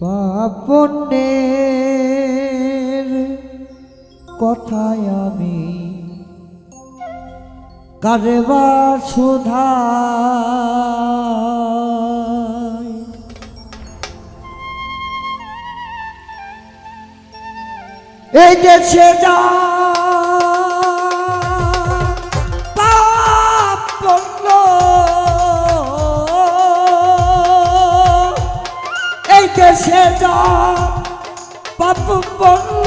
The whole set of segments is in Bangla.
পাপনের কথায় আমি কারবা সুধা এই যে সে যা পাপ বলল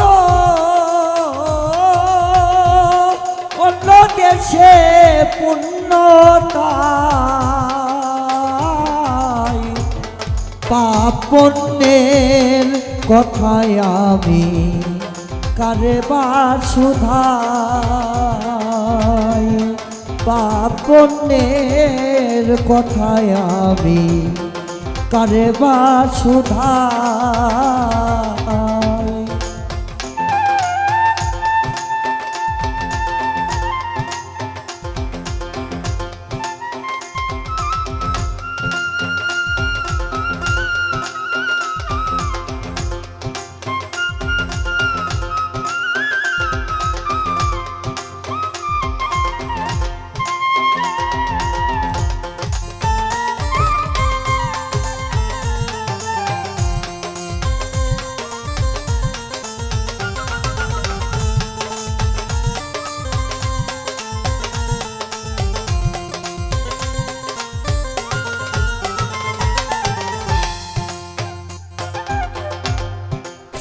অন্য দেশে পুণ্যতাই। পাপনের কথায় আমি কারে বা সুধাই পাপনের কথায় আমি কারে বা সুধাই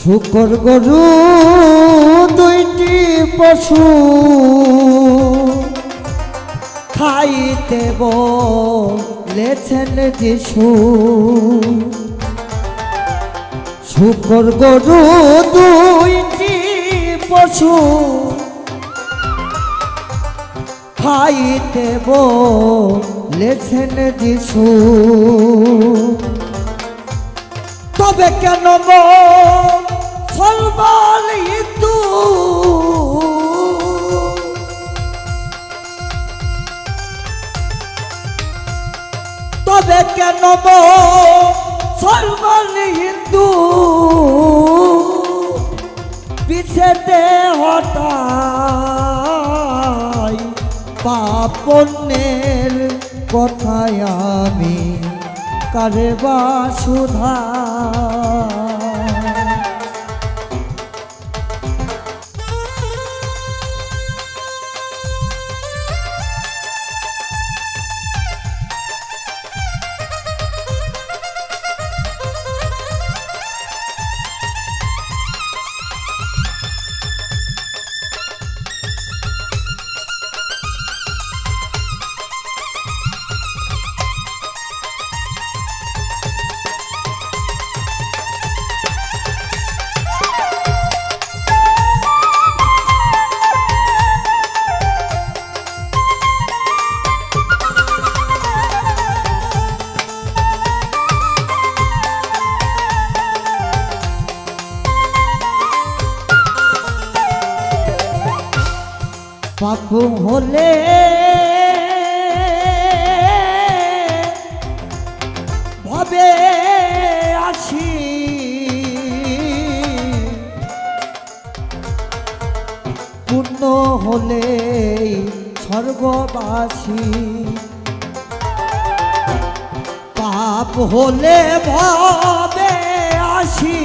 শুকর গরু দুইটি পশু। খাইতে বলেছেন যিশু। শুকর গরু দুইটি পশু। খাইতে বলেছেন যিশু। তবে কেন সলবাল তবে কেন সলমান হিন্দু পিছেতে হটাই পাপনের কথায় আমি কারে বা সুধা পাপ হলে ভবে আসি। পূর্ণ হলে স্বর্গবাসী। পাপ হলে ভবে আসি।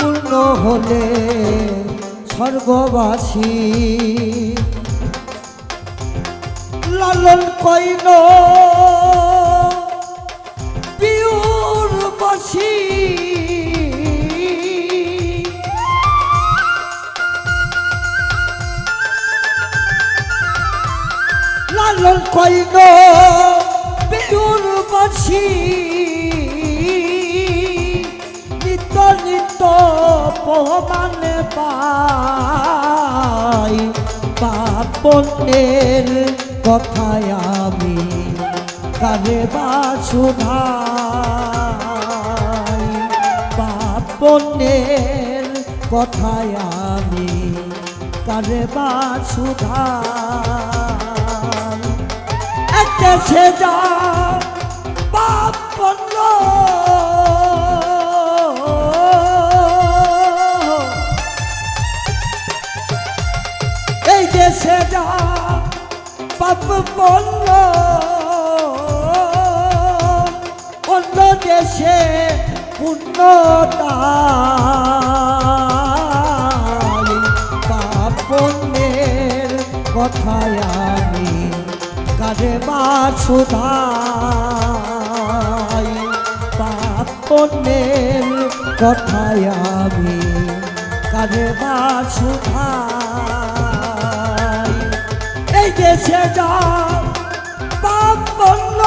পূর্ণ হলে স্বর্গবাসী। লালন কইল পিউর লালন কইল পিউর বসি প্রমাণ পাই পাপনের কথায় আমি কারে বা সুধাই পাপনের কথায় আমি কারে বা সুধাই একটা সে যা পাপ বলল অন্য দেশে পুণ্যতাই পাপ কথায় আমি কাজে বা সুধাই পাপ কথায় আমি কাজে বা দেশে যা পাপ বলল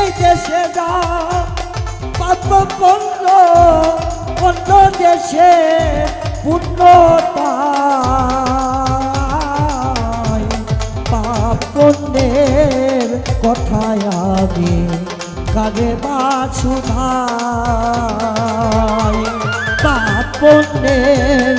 এই দেশে যা পাপ বলল অন্য দেশে পুণ্যতাই। পাপ পুণ্যের কথায় আমি কাজে বা সুধাই পাপ পুণ্যের